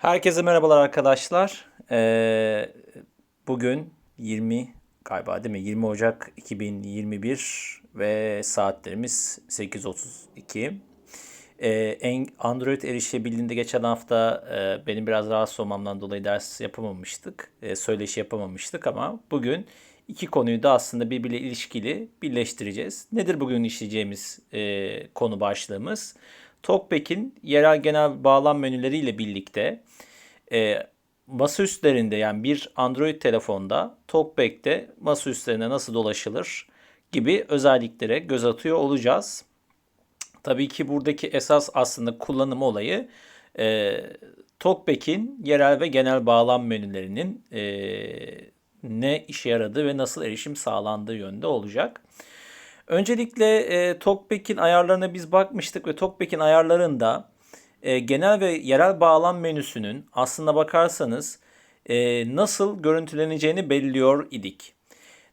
Herkese merhabalar arkadaşlar. Ee, bugün 20 galiba değil mi? 20 Ocak 2021 ve saatlerimiz 8.32. Ee, Android erişebildiğinde geçen hafta e, benim biraz rahatsız olmamdan dolayı ders yapamamıştık. E, söyleşi yapamamıştık ama bugün iki konuyu da aslında birbiriyle ilişkili birleştireceğiz. Nedir bugün işleyeceğimiz e, konu başlığımız? TalkBack'in yerel genel bağlam menüleriyle birlikte e, masa yani bir Android telefonda TalkBack'te masa üstlerine nasıl dolaşılır gibi özelliklere göz atıyor olacağız. Tabii ki buradaki esas aslında kullanım olayı e, TalkBack'in yerel ve genel bağlam menülerinin e, ne işe yaradığı ve nasıl erişim sağlandığı yönde olacak. Öncelikle e, TalkBack'in ayarlarına biz bakmıştık ve TalkBack'in ayarlarında e, genel ve yerel bağlam menüsünün aslına bakarsanız e, nasıl görüntüleneceğini belirliyor idik.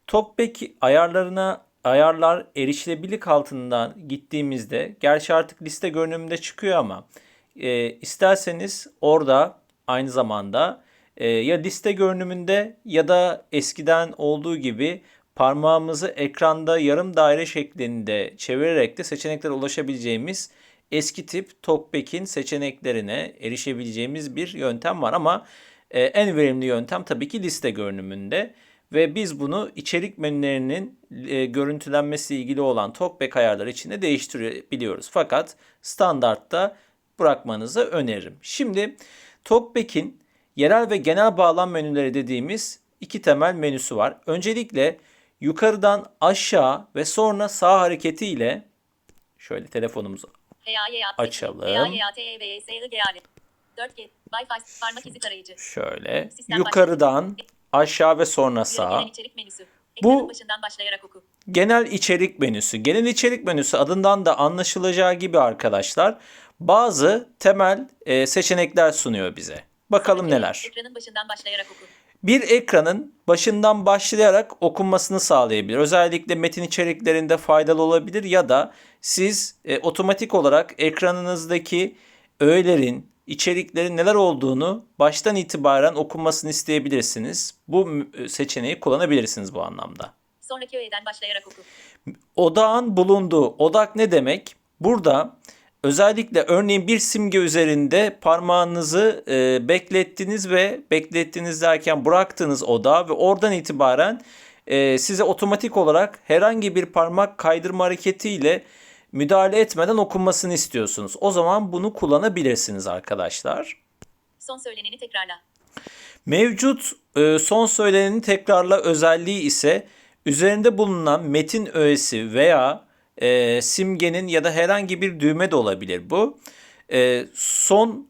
TalkBack ayarlarına ayarlar erişilebilirlik altından gittiğimizde gerçi artık liste görünümünde çıkıyor ama e, isterseniz orada aynı zamanda e, ya liste görünümünde ya da eskiden olduğu gibi parmağımızı ekranda yarım daire şeklinde çevirerek de seçeneklere ulaşabileceğimiz eski tip TalkBack'in seçeneklerine erişebileceğimiz bir yöntem var ama e, en verimli yöntem tabii ki liste görünümünde ve biz bunu içerik menülerinin e, görüntülenmesi ilgili olan TalkBack ayarları içinde değiştirebiliyoruz. Fakat standartta bırakmanızı öneririm. Şimdi TalkBack'in yerel ve genel bağlam menüleri dediğimiz iki temel menüsü var. Öncelikle yukarıdan aşağı ve sonra sağ hareketiyle şöyle telefonumuzu Açalım. Açalım. 4G, Wi-Fi, parmak izi tarayıcı. şöyle yukarıdan aşağı ve sonra Sağ. Bu-. Genel içerik menüsü. Genel içerik menüsü adından da anlaşılacağı gibi arkadaşlar bazı temel e, seçenekler sunuyor bize. Bakalım neler. Ekranın başından başlayarak oku. Bir ekranın başından başlayarak okunmasını sağlayabilir. Özellikle metin içeriklerinde faydalı olabilir ya da siz e, otomatik olarak ekranınızdaki öğelerin, içeriklerin neler olduğunu baştan itibaren okunmasını isteyebilirsiniz. Bu m- seçeneği kullanabilirsiniz bu anlamda. Sonraki öğeden başlayarak oku. Odağın bulunduğu odak ne demek? Burada özellikle örneğin bir simge üzerinde parmağınızı e, beklettiniz ve beklettiniz derken bıraktığınız odağı ve oradan itibaren e, size otomatik olarak herhangi bir parmak kaydırma hareketiyle müdahale etmeden okunmasını istiyorsunuz. O zaman bunu kullanabilirsiniz arkadaşlar. Son söyleneni tekrarla. Mevcut e, son söyleneni tekrarla özelliği ise üzerinde bulunan metin öğesi veya e, simgenin ya da herhangi bir düğme de olabilir bu. E, son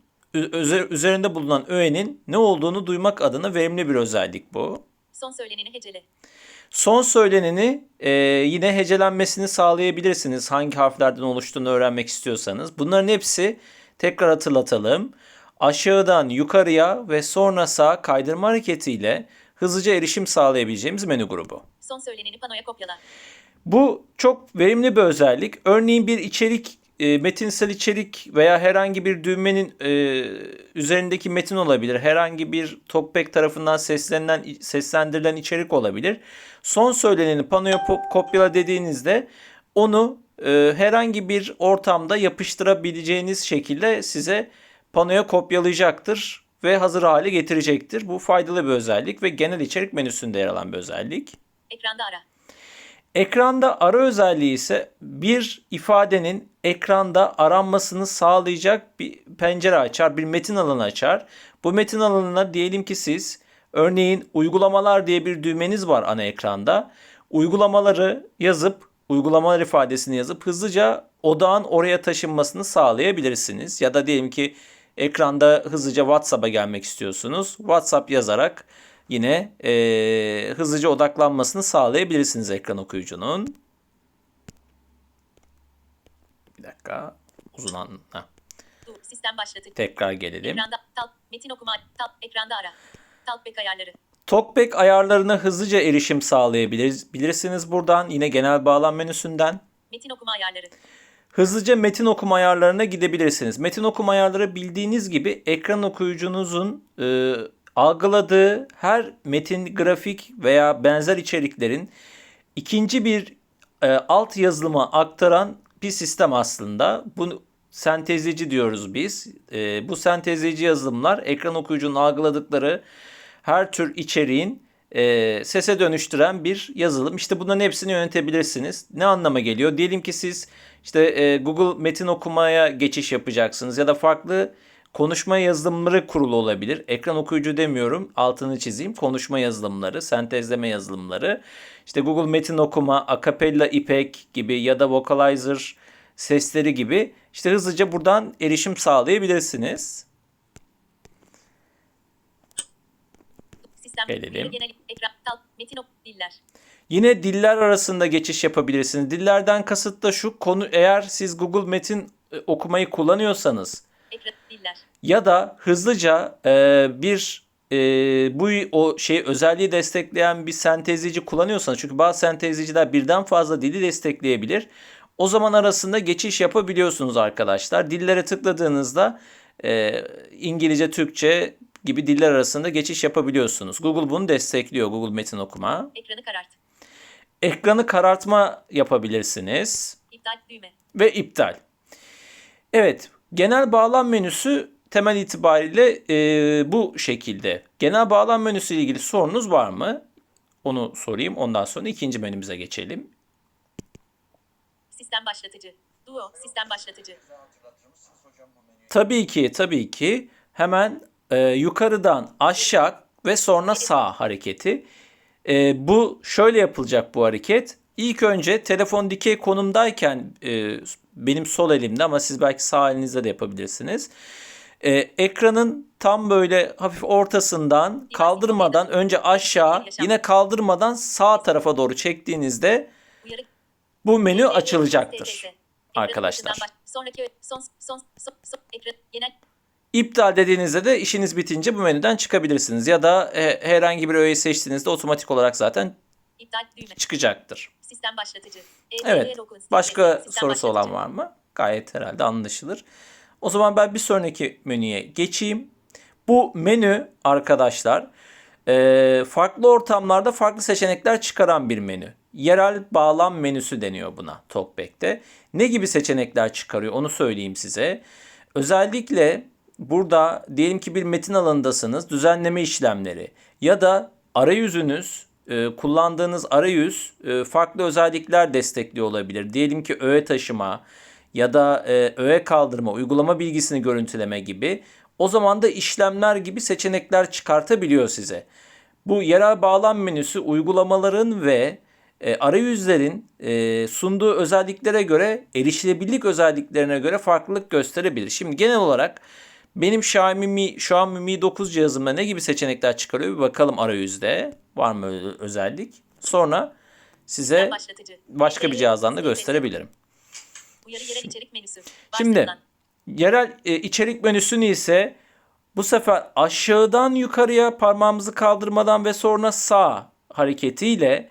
üzerinde bulunan öğenin ne olduğunu duymak adına verimli bir özellik bu. Son söyleneni hecele. Son söyleneni e, yine hecelenmesini sağlayabilirsiniz. Hangi harflerden oluştuğunu öğrenmek istiyorsanız. Bunların hepsi tekrar hatırlatalım. Aşağıdan yukarıya ve sonra sağa kaydırma hareketiyle hızlıca erişim sağlayabileceğimiz menü grubu. Son söyleneni panoya kopyala. Bu çok verimli bir özellik. Örneğin bir içerik, e, metinsel içerik veya herhangi bir düğmenin e, üzerindeki metin olabilir. Herhangi bir TalkBack tarafından seslenilen, seslendirilen içerik olabilir. Son söyleneni panoya kopyala dediğinizde onu e, herhangi bir ortamda yapıştırabileceğiniz şekilde size panoya kopyalayacaktır ve hazır hale getirecektir. Bu faydalı bir özellik ve genel içerik menüsünde yer alan bir özellik. Ekranda ara. Ekranda ara özelliği ise bir ifadenin ekranda aranmasını sağlayacak bir pencere açar, bir metin alanı açar. Bu metin alanına diyelim ki siz örneğin uygulamalar diye bir düğmeniz var ana ekranda. Uygulamaları yazıp uygulamalar ifadesini yazıp hızlıca odağın oraya taşınmasını sağlayabilirsiniz. Ya da diyelim ki ekranda hızlıca WhatsApp'a gelmek istiyorsunuz. WhatsApp yazarak yine eee, hızlıca odaklanmasını sağlayabilirsiniz ekran okuyucunun. Bir dakika. Uzun an. heh. Sistem başlatı. Tekrar gelelim. Ekranda. Tal. Metin okuma. Tal. Ekranda ara. Talkback ayarları. TalkBack ayarlarına hızlıca erişim sağlayabilirsiniz buradan. Yine genel bağlam menüsünden. Metin okuma ayarları. Hızlıca metin okuma ayarlarına gidebilirsiniz. Metin okuma ayarları bildiğiniz gibi ekran okuyucunuzun e, algıladığı her metin, grafik veya benzer içeriklerin ikinci bir e, alt yazılıma aktaran bir sistem aslında. Bunu sentezleyici diyoruz biz. E, bu sentezleyici yazılımlar ekran okuyucunun algıladıkları her tür içeriğin e, sese dönüştüren bir yazılım. İşte bunların hepsini yönetebilirsiniz. Ne anlama geliyor? Diyelim ki siz işte e, Google metin okumaya geçiş yapacaksınız ya da farklı konuşma yazılımları kurulu olabilir. Ekran okuyucu demiyorum. Altını çizeyim. Konuşma yazılımları, sentezleme yazılımları. İşte Google metin okuma, Acapella İpek gibi ya da Vocalizer sesleri gibi işte hızlıca buradan erişim sağlayabilirsiniz. Sistem. Gelelim. Yine diller arasında geçiş yapabilirsiniz. Dillerden kasıt da şu konu eğer siz Google Metin e, okumayı kullanıyorsanız ya da hızlıca e, bir e, bu o şey özelliği destekleyen bir sentezleyici kullanıyorsanız çünkü bazı sentezleyiciler birden fazla dili destekleyebilir. O zaman arasında geçiş yapabiliyorsunuz arkadaşlar. Dillere tıkladığınızda e, İngilizce, Türkçe gibi diller arasında geçiş yapabiliyorsunuz. Google bunu destekliyor Google Metin okuma. Ekranı karart. Ekranı karartma yapabilirsiniz İptal. Düğme. ve iptal. Evet, genel bağlam menüsü temel itibariyle e, bu şekilde. Genel bağlam menüsü ile ilgili sorunuz var mı? Onu sorayım. Ondan sonra ikinci menümüze geçelim. Sistem başlatıcı. Duo. Sistem başlatıcı. Tabii ki, tabii ki hemen e, yukarıdan aşağı ve sonra sağ hareketi. E, bu şöyle yapılacak bu hareket. İlk önce telefon dikey konumdayken e, benim sol elimde ama siz belki sağ elinizde de yapabilirsiniz. E, ekranın tam böyle hafif ortasından kaldırmadan önce aşağı yine kaldırmadan sağ tarafa doğru çektiğinizde bu menü açılacaktır. Arkadaşlar. Sonraki son son son son ekran genel İptal dediğinizde de işiniz bitince bu menüden çıkabilirsiniz. Ya da e, herhangi bir öğeyi seçtiğinizde otomatik olarak zaten iptal düğme. çıkacaktır. Sistem başlatıcı. EDV Evet. Başka Sistem sorusu olan başlatıcı. var mı? Gayet herhalde anlaşılır. O zaman ben bir sonraki menüye geçeyim. Bu menü arkadaşlar e, farklı ortamlarda farklı seçenekler çıkaran bir menü. Yerel bağlam menüsü deniyor buna Talkback'te. Ne gibi seçenekler çıkarıyor onu söyleyeyim size. Özellikle burada diyelim ki bir metin alanındasınız düzenleme işlemleri ya da arayüzünüz e, kullandığınız arayüz e, farklı özellikler destekliyor olabilir. Diyelim ki öğe taşıma ya da e, öğe kaldırma, uygulama bilgisini görüntüleme gibi. O zaman da işlemler gibi seçenekler çıkartabiliyor size. Bu yerel bağlam menüsü uygulamaların ve arayüzlerin sunduğu özelliklere göre erişilebilirlik özelliklerine göre farklılık gösterebilir. Şimdi genel olarak benim Xiaomi Mi, Xiaomi Mi 9 cihazımda ne gibi seçenekler çıkarıyor bir bakalım arayüzde. Var mı özellik? Sonra size başka bir EDV cihazdan da TTS. gösterebilirim. Uyarı yerel içerik menüsü. Şimdi yerel e, içerik menüsünü ise bu sefer aşağıdan yukarıya parmağımızı kaldırmadan ve sonra sağ hareketiyle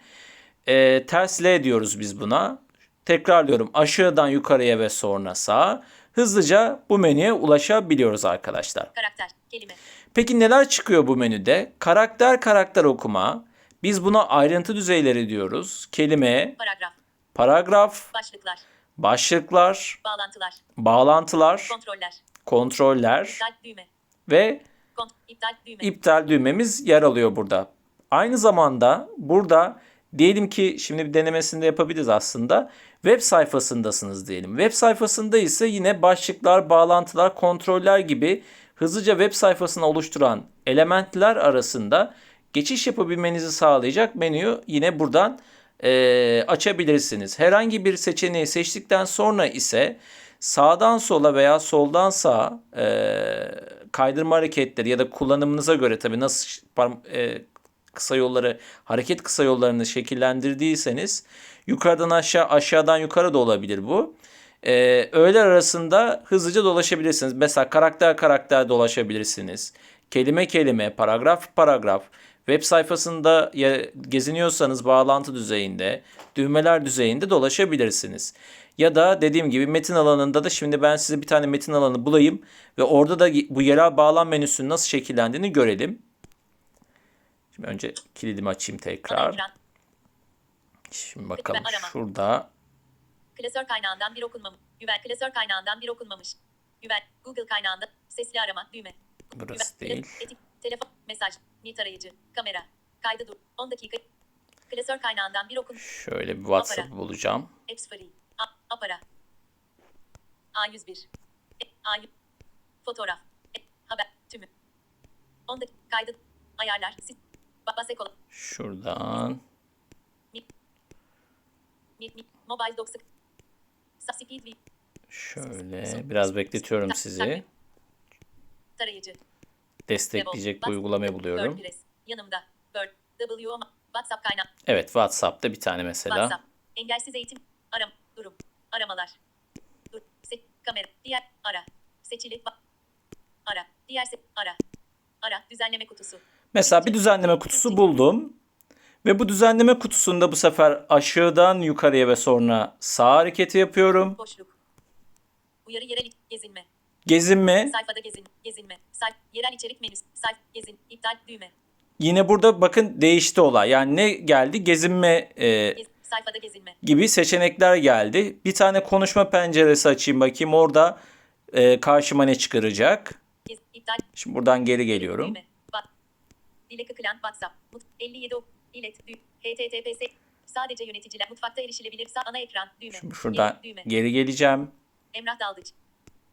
e, ters L diyoruz biz buna. Tekrarlıyorum aşağıdan yukarıya ve sonra sağ. Hızlıca bu menüye ulaşabiliyoruz arkadaşlar. karakter, kelime, Peki neler çıkıyor bu menüde? Karakter karakter okuma. Biz buna ayrıntı düzeyleri diyoruz. Kelime, paragraf, paragraf, başlıklar, başlıklar, bağlantılar, bağlantılar, kontroller, kontroller iptal düğme, ve kont, iptal düğme, iptal düğmemiz yer alıyor burada. Aynı zamanda burada diyelim ki şimdi bir denemesini de yapabiliriz aslında. Web sayfasındasınız diyelim. Web sayfasında ise yine başlıklar, bağlantılar, kontroller gibi hızlıca web sayfasını oluşturan elementler arasında geçiş yapabilmenizi sağlayacak menüyü yine buradan eee, açabilirsiniz. Herhangi bir seçeneği seçtikten sonra ise sağdan sola veya soldan sağa eee, kaydırma hareketleri ya da kullanımınıza göre tabii nasıl eee, kısa yolları hareket kısa yollarını şekillendirdiyseniz yukarıdan aşağı aşağıdan yukarı da olabilir bu. Ee, öğeler arasında hızlıca dolaşabilirsiniz. Mesela karakter karakter dolaşabilirsiniz. Kelime kelime, paragraf paragraf. Web sayfasında ya, geziniyorsanız bağlantı düzeyinde, düğmeler düzeyinde dolaşabilirsiniz. Ya da dediğim gibi metin alanında da şimdi ben size bir tane metin alanı bulayım ve orada da bu yerel bağlam menüsünün nasıl şekillendiğini görelim. Şimdi önce kilidimi açayım tekrar. Şimdi bakalım şurada Klasör kaynağından bir okunmamış. Güven klasör kaynağından bir okunmamış. Güven Google kaynağında sesli arama düğme. burası Güven- değil. Etik, telefon, mesaj, nit arayıcı, kamera, kaydı dur, 10 dakika. Klasör kaynağından bir okun, Şöyle bir WhatsApp bulacağım. apps free, A, apara, A101, e, A, fotoğraf, e, haber, tümü, 10 dakika, kaydı, ayarlar, basekola, Şuradan şöyle biraz bekletiyorum sizi. Destekleyecek bir uygulamayı buluyorum. Yanımda, WhatsApp kaynağı, Evet WhatsApp'ta bir tane mesela. WhatsApp. Engelsiz eğitim. Aram. Durum. Aramalar. Dur. Se kamera. Diğer. Ara. Seçili. Ara. Diğer. Se ara. Ara. Düzenleme kutusu. Mesela bir düzenleme kutusu buldum. Ve bu düzenleme kutusunda bu sefer aşağıdan yukarıya ve sonra sağ hareketi yapıyorum. Boşluk. Uyarı yerel gezinme. Gezinme. Sayfada gezin. Gezinme. Sayf yerel içerik menüsü. Sayf gezin. iptal düğme. Yine burada bakın değişti olay. Yani ne geldi? Gezinme e, Gez, sayfada gezinme. gibi seçenekler geldi. Bir tane konuşma penceresi açayım bakayım. Orada e, karşıma ne çıkaracak? Gez, iptal Şimdi buradan geri geliyorum. düğme. Dilek Akılan WhatsApp. Mut 57 ok. İlet. Dü. HTTPS. Sadece yöneticiler mutfakta erişilebilir. Sağ ana ekran. Düğme. Şimdi şuradan Düğme. geri geleceğim. Emrah Daldıç.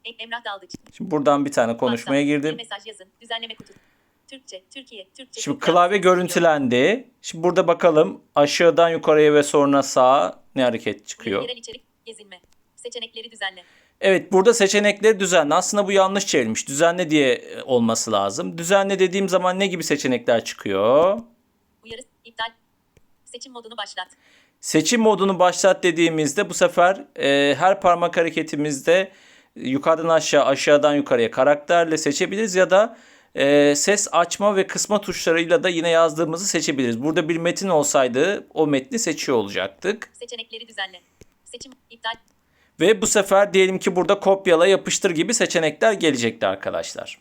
Em- Emrah Daldıç. Şimdi buradan bir tane konuşmaya WhatsApp. girdim. Mesaj yazın. Düzenleme kutusu. Türkçe, Türkiye, Türkçe. Şimdi Türkçe. klavye görüntülendi. Şimdi burada bakalım aşağıdan yukarıya ve sonra sağa ne hareket çıkıyor. Yerel içerik, gezinme. Seçenekleri düzenle. Evet burada seçenekleri düzenle. Aslında bu yanlış çevrilmiş. Düzenle diye e, olması lazım. Düzenle dediğim zaman ne gibi seçenekler çıkıyor? Uyarı, iptal. Seçim modunu başlat. Seçim modunu başlat dediğimizde bu sefer e, her parmak hareketimizde yukarıdan aşağı aşağıdan yukarıya karakterle seçebiliriz ya da e, ses açma ve kısma tuşlarıyla da yine yazdığımızı seçebiliriz. Burada bir metin olsaydı o metni seçiyor olacaktık. Seçenekleri düzenle. Seçim, iptal. Ve bu sefer diyelim ki burada kopyala yapıştır gibi seçenekler gelecekti arkadaşlar.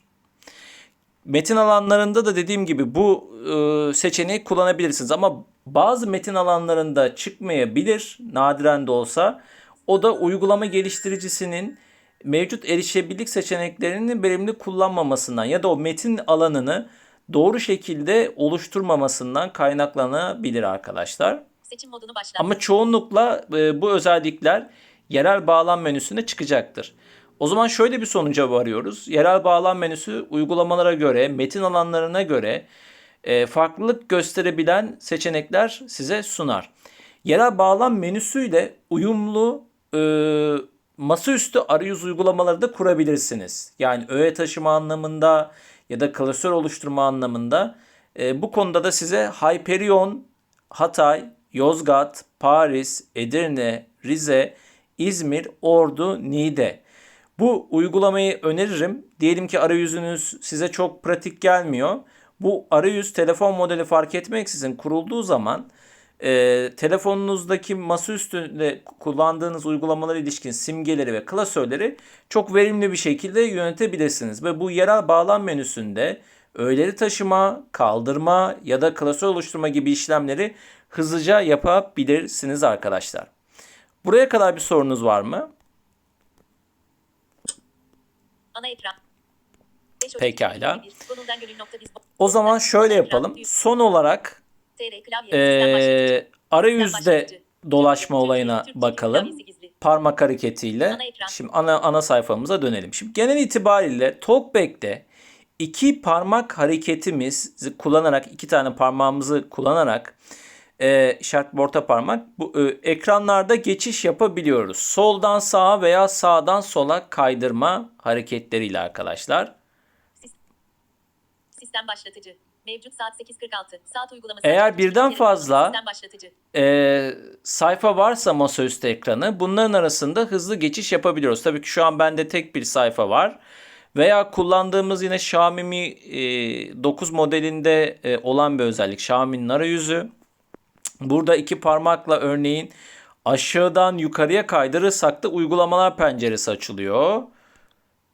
Metin alanlarında da dediğim gibi bu e, seçeneği kullanabilirsiniz ama bazı metin alanlarında çıkmayabilir nadiren de olsa. O da uygulama geliştiricisinin mevcut erişebilirlik seçeneklerini verimli kullanmamasından ya da o metin alanını doğru şekilde oluşturmamasından kaynaklanabilir arkadaşlar. Seçim modunu başlat. Ama çoğunlukla e, bu özellikler yerel bağlam menüsünde çıkacaktır. O zaman şöyle bir sonuca varıyoruz. Yerel bağlam menüsü uygulamalara göre, metin alanlarına göre e, farklılık gösterebilen seçenekler size sunar. Yerel bağlam menüsüyle uyumlu e, masaüstü arayüz uygulamaları da kurabilirsiniz. Yani öğe taşıma anlamında ya da klasör oluşturma anlamında. E, bu konuda da size Hyperion, Hatay, Yozgat, Paris, Edirne, Rize, İzmir, Ordu, Niğde. Bu uygulamayı öneririm. Diyelim ki arayüzünüz size çok pratik gelmiyor. Bu arayüz telefon modeli fark etmeksizin kurulduğu zaman e, telefonunuzdaki masaüstünde kullandığınız uygulamalara ilişkin simgeleri ve klasörleri çok verimli bir şekilde yönetebilirsiniz. Ve bu yerel bağlam menüsünde öğeleri taşıma, kaldırma ya da klasör oluşturma gibi işlemleri hızlıca yapabilirsiniz arkadaşlar. Buraya kadar bir sorunuz var mı? Ana ekran. 5 Ocak Pekala. 2021. Google'dan gönül.biz. O zaman şöyle yapalım. Son olarak. Ee, arayüzde dolaşma olayına bakalım. Parmak hareketiyle. Şimdi ana ana sayfamıza dönelim. Şimdi genel itibariyle Talkback'te iki parmak hareketimizi kullanarak iki tane parmağımızı kullanarak e, işaret orta parmak bu e, ekranlarda geçiş yapabiliyoruz. Soldan sağa veya sağdan sola kaydırma hareketleriyle arkadaşlar. Sistem başlatıcı. Mevcut saat 8.46. Saat uygulaması. Eğer birden fazla- e, sayfa varsa masaüstü ekranı bunların arasında hızlı geçiş yapabiliyoruz. Tabii ki şu an bende tek bir sayfa var. Veya kullandığımız yine Xiaomi Mi e, 9 modelinde e, olan bir özellik. Xiaomi'nin arayüzü. Burada iki parmakla örneğin Aşağıdan yukarıya kaydırırsak da uygulamalar penceresi açılıyor.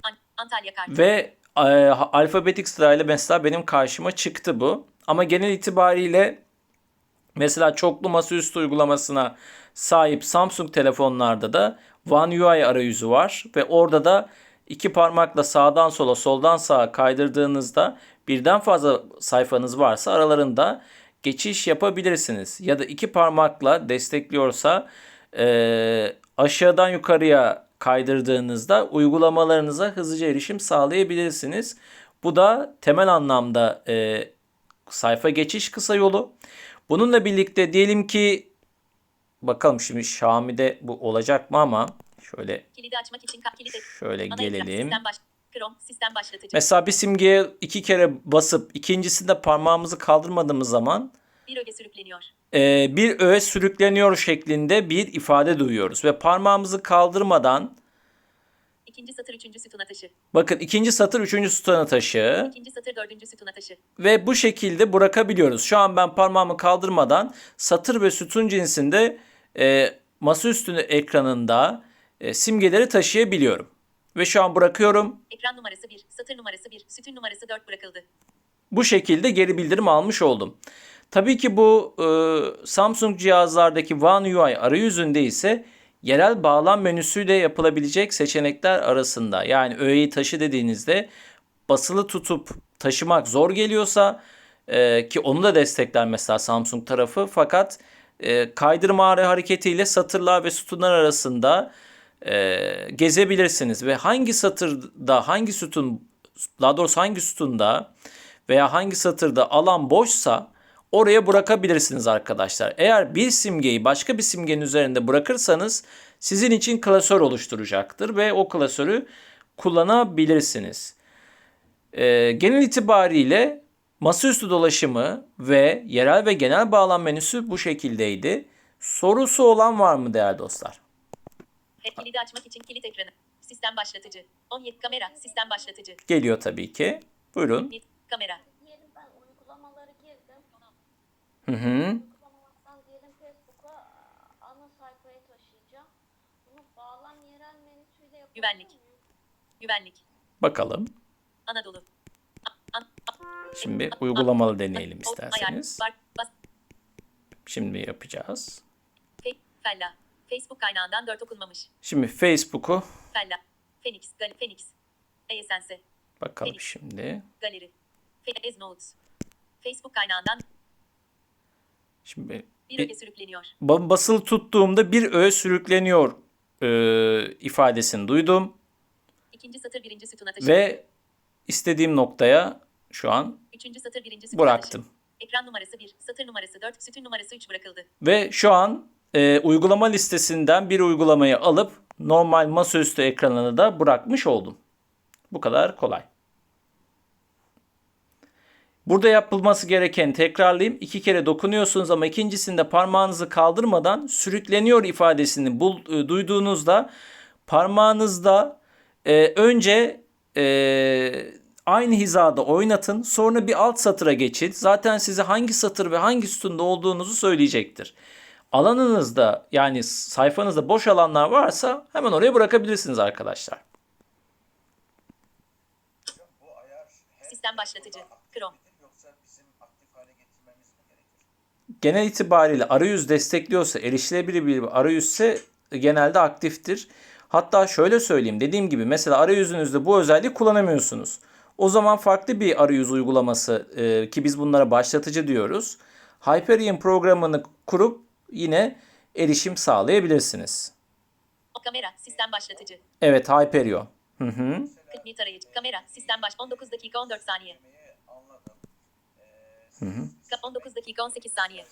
An- Antalya kartı. Ve e, alfabetik sırayla mesela benim karşıma çıktı bu. Ama genel itibariyle mesela çoklu masaüstü uygulamasına sahip Samsung telefonlarda da One UI arayüzü var ve orada da iki parmakla sağdan sola soldan sağa kaydırdığınızda birden fazla sayfanız varsa aralarında geçiş yapabilirsiniz. Ya da iki parmakla destekliyorsa e, aşağıdan yukarıya kaydırdığınızda uygulamalarınıza hızlıca erişim sağlayabilirsiniz. Bu da temel anlamda e, sayfa geçiş kısa yolu. Bununla birlikte diyelim ki bakalım şimdi Xiaomi'de bu olacak mı ama şöyle Kilidi açmak için et. şöyle Ana ekran. gelelim. Baş. Chrome. Sistem başlatıcı. Mesela bir simgeye iki kere basıp ikincisinde parmağımızı kaldırmadığımız zaman bir öge sürükleniyor. e, bir öğe sürükleniyor şeklinde bir ifade duyuyoruz. Ve parmağımızı kaldırmadan İkinci satır üçüncü sütuna taşı. bakın ikinci satır üçüncü sütuna taşı İkinci satır dördüncü sütuna taşı. ve bu şekilde bırakabiliyoruz. Şu an ben parmağımı kaldırmadan satır ve sütun cinsinde e, masaüstü ekranında e, simgeleri taşıyabiliyorum. Ve şu an bırakıyorum. Ekran numarası 1, satır numarası 1, sütun numarası 4 bırakıldı. Bu şekilde geri bildirim almış oldum. Tabii ki bu e, Samsung cihazlardaki One UI arayüzünde ise yerel bağlam menüsüyle yapılabilecek seçenekler arasında. Yani öğeyi taşı dediğinizde basılı tutup taşımak zor geliyorsa e, ki onu da destekler mesela Samsung tarafı fakat e, kaydırma hareketiyle satırlar ve sütunlar arasında e, gezebilirsiniz ve hangi satırda hangi sütun daha doğrusu hangi sütunda veya hangi satırda alan boşsa oraya bırakabilirsiniz arkadaşlar. Eğer bir simgeyi başka bir simgenin üzerinde bırakırsanız sizin için klasör oluşturacaktır ve o klasörü kullanabilirsiniz. Ee, genel itibariyle masaüstü dolaşımı ve yerel ve genel bağlam menüsü bu şekildeydi. Sorusu olan var mı değerli dostlar? Kilidi açmak için kilit ekranı. Sistem başlatıcı. 17 kamera. Sistem başlatıcı. Geliyor tabii ki. Buyurun. Kamera. Diyelim ben uygulamaları girdim. Hı hı. Uygulamalardan diyelim Facebook'a ana sayfaya taşıyacağım. Bunu bağlam yerel menüsüyle yapabilir Güvenlik. miyim? Güvenlik. Bakalım. Anadolu. An- Şimdi uygulamalı deneyelim isterseniz. Şimdi yapacağız. fe, fella. Facebook kaynağından 4 okunmamış. Şimdi Facebook'u Fella. Phoenix. Gal Phoenix. Esense. bakalım Phoenix. şimdi. Galeri. Fe, Eznotes. Facebook kaynağından Şimdi bir öge sürükleniyor. ba- basılı tuttuğumda bir öğe sürükleniyor e, ifadesini duydum İkinci satır birinci sütuna taşı. ve istediğim noktaya şu an Üçüncü satır birinci sütuna bıraktım. taşı. Ekran numarası 1, satır numarası 4, sütun numarası 3 bırakıldı. Ve şu an e, uygulama listesinden bir uygulamayı alıp normal masaüstü ekranına da bırakmış oldum. Bu kadar kolay. Burada yapılması gereken tekrarlayayım. iki kere dokunuyorsunuz ama ikincisinde parmağınızı kaldırmadan sürükleniyor ifadesini bul, e, duyduğunuzda parmağınızda e, önce e, aynı hizada oynatın. Sonra bir alt satıra geçin. Zaten size hangi satır ve hangi sütunda olduğunuzu söyleyecektir. Alanınızda yani sayfanızda boş alanlar varsa hemen oraya bırakabilirsiniz arkadaşlar. Sistem başlatıcı. Chrome. genel itibariyle arayüz destekliyorsa, erişilebilir bir arayüzse genelde aktiftir. Hatta şöyle söyleyeyim. Dediğim gibi mesela arayüzünüzde bu özelliği kullanamıyorsunuz. O zaman farklı bir arayüz uygulaması e, ki biz bunlara başlatıcı diyoruz. Hyperion programını kurup yine erişim sağlayabilirsiniz. O kamera. Sistem başlatıcı. Evet Hyperion. Hı hı. 40 nit arayıcı. Kamera. Sistem baş. 19 dakika 14 saniye. Ka- 19 dakika 18 saniye.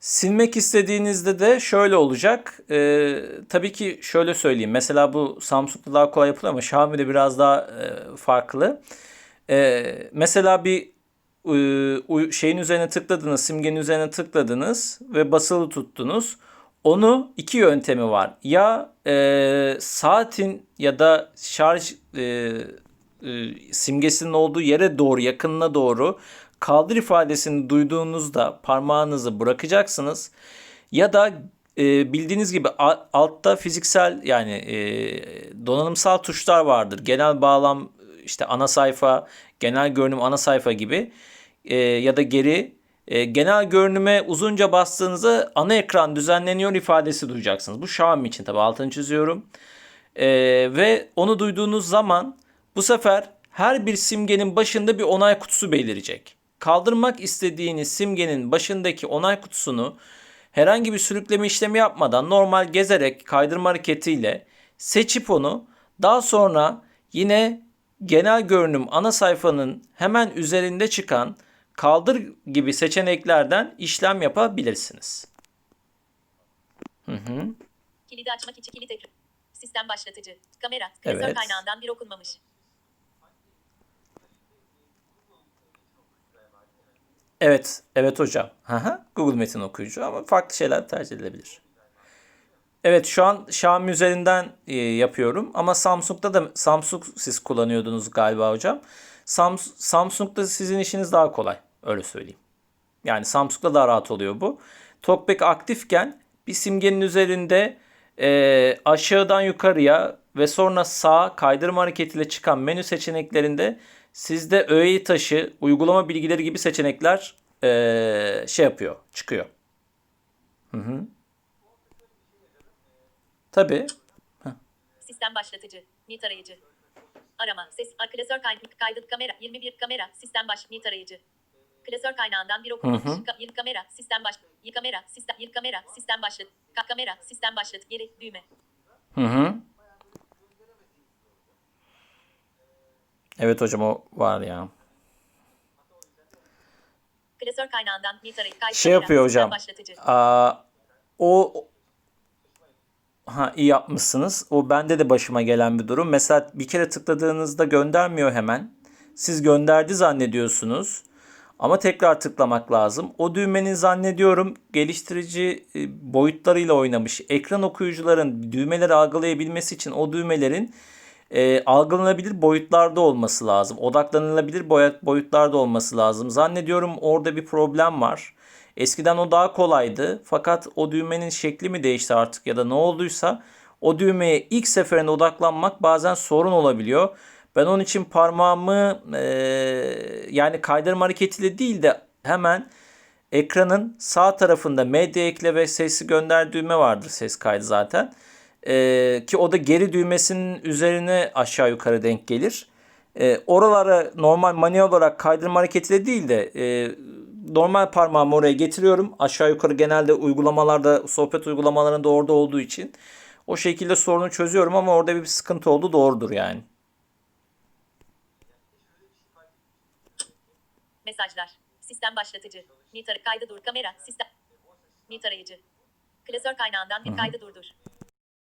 Silmek istediğinizde de şöyle olacak. Ee, tabii ki şöyle söyleyeyim. Mesela bu Samsung'da daha kolay yapılıyor ama Xiaomi'de biraz daha e, farklı. Ee, mesela bir şeyin üzerine tıkladınız, simgenin üzerine tıkladınız ve basılı tuttunuz. Onu iki yöntemi var. Ya e, saatin ya da şarj e, e, simgesinin olduğu yere doğru, yakınına doğru kaldır ifadesini duyduğunuzda parmağınızı bırakacaksınız. Ya da e, bildiğiniz gibi altta fiziksel yani e, donanımsal tuşlar vardır. Genel bağlam işte ana sayfa, genel görünüm ana sayfa gibi e, ya da geri e, genel görünüme uzunca bastığınızda ana ekran düzenleniyor ifadesi duyacaksınız. Bu Xiaomi için tabii altını çiziyorum. E, ve onu duyduğunuz zaman bu sefer her bir simgenin başında bir onay kutusu belirecek. Kaldırmak istediğiniz simgenin başındaki onay kutusunu herhangi bir sürükleme işlemi yapmadan normal gezerek kaydırma hareketiyle seçip onu daha sonra yine genel görünüm ana sayfanın hemen üzerinde çıkan kaldır gibi seçeneklerden işlem yapabilirsiniz. Kilidi açmak için kilit ekran. Sistem başlatıcı. Kamera. Klasör Evet. kaynağından bir okunmamış. Evet, evet hocam. Hı hı, Google Metin okuyucu ama farklı şeyler tercih edilebilir. Evet şu an Xiaomi üzerinden e, yapıyorum ama Samsung'da da Samsung siz kullanıyordunuz galiba hocam. Sam- Samsung'da sizin işiniz daha kolay öyle söyleyeyim. Yani Samsung'da daha rahat oluyor bu. Talkback aktifken bir simgenin üzerinde e, aşağıdan yukarıya ve sonra sağa kaydırma hareketiyle çıkan menü seçeneklerinde sizde öğe taşı, uygulama bilgileri gibi seçenekler e, şey yapıyor, çıkıyor. Hı hı. Tabii. Sistem başlatıcı. Nit arayıcı. Arama. Ses. Klasör kaydı. Kaydı. Kamera. 21. Kamera. Sistem baş. Nit arayıcı. Klasör kaynağından bir okunmamış. Ka- kamera. Sistem baş. Kamera. Sistem. Kamera. Sistem başlat. Ka- kamera. Sistem başlat. Geri. Düğme. Hı hı. Evet hocam o var ya. Klasör kaynağından nit arayıcı. Kaydı. Şey yapıyor hocam. Başlatıcı. Aa, o ha iyi yapmışsınız. O bende de başıma gelen bir durum. Mesela bir kere tıkladığınızda göndermiyor hemen. Siz gönderdi zannediyorsunuz. Ama tekrar tıklamak lazım. O düğmenin zannediyorum geliştirici e, boyutlarıyla oynamış. Ekran okuyucuların düğmeleri algılayabilmesi için o düğmelerin e, algılanabilir boyutlarda olması lazım. Odaklanılabilir boyut, boyutlarda olması lazım. Zannediyorum orada bir problem var. Eskiden o daha kolaydı. Fakat o düğmenin şekli mi değişti artık ya da ne olduysa o düğmeye ilk seferinde odaklanmak bazen sorun olabiliyor. Ben onun için parmağımı e, yani kaydırma hareketiyle değil de hemen ekranın sağ tarafında medya ekle ve sesi gönder düğme vardır ses kaydı zaten. Ee, ki o da geri düğmesinin üzerine aşağı yukarı denk gelir. Ee, oralara normal manuel olarak kaydırma hareketiyle değil de e, normal parmağımı oraya getiriyorum. Aşağı yukarı genelde uygulamalarda sohbet uygulamalarında orada olduğu için o şekilde sorunu çözüyorum ama orada bir sıkıntı oldu doğrudur yani. Mesajlar. Sistem başlatıcı. Nit. Kaydı dur. Kamera. Sistem. Nit arayıcı. Klasör kaynağından bir kaydı durdur.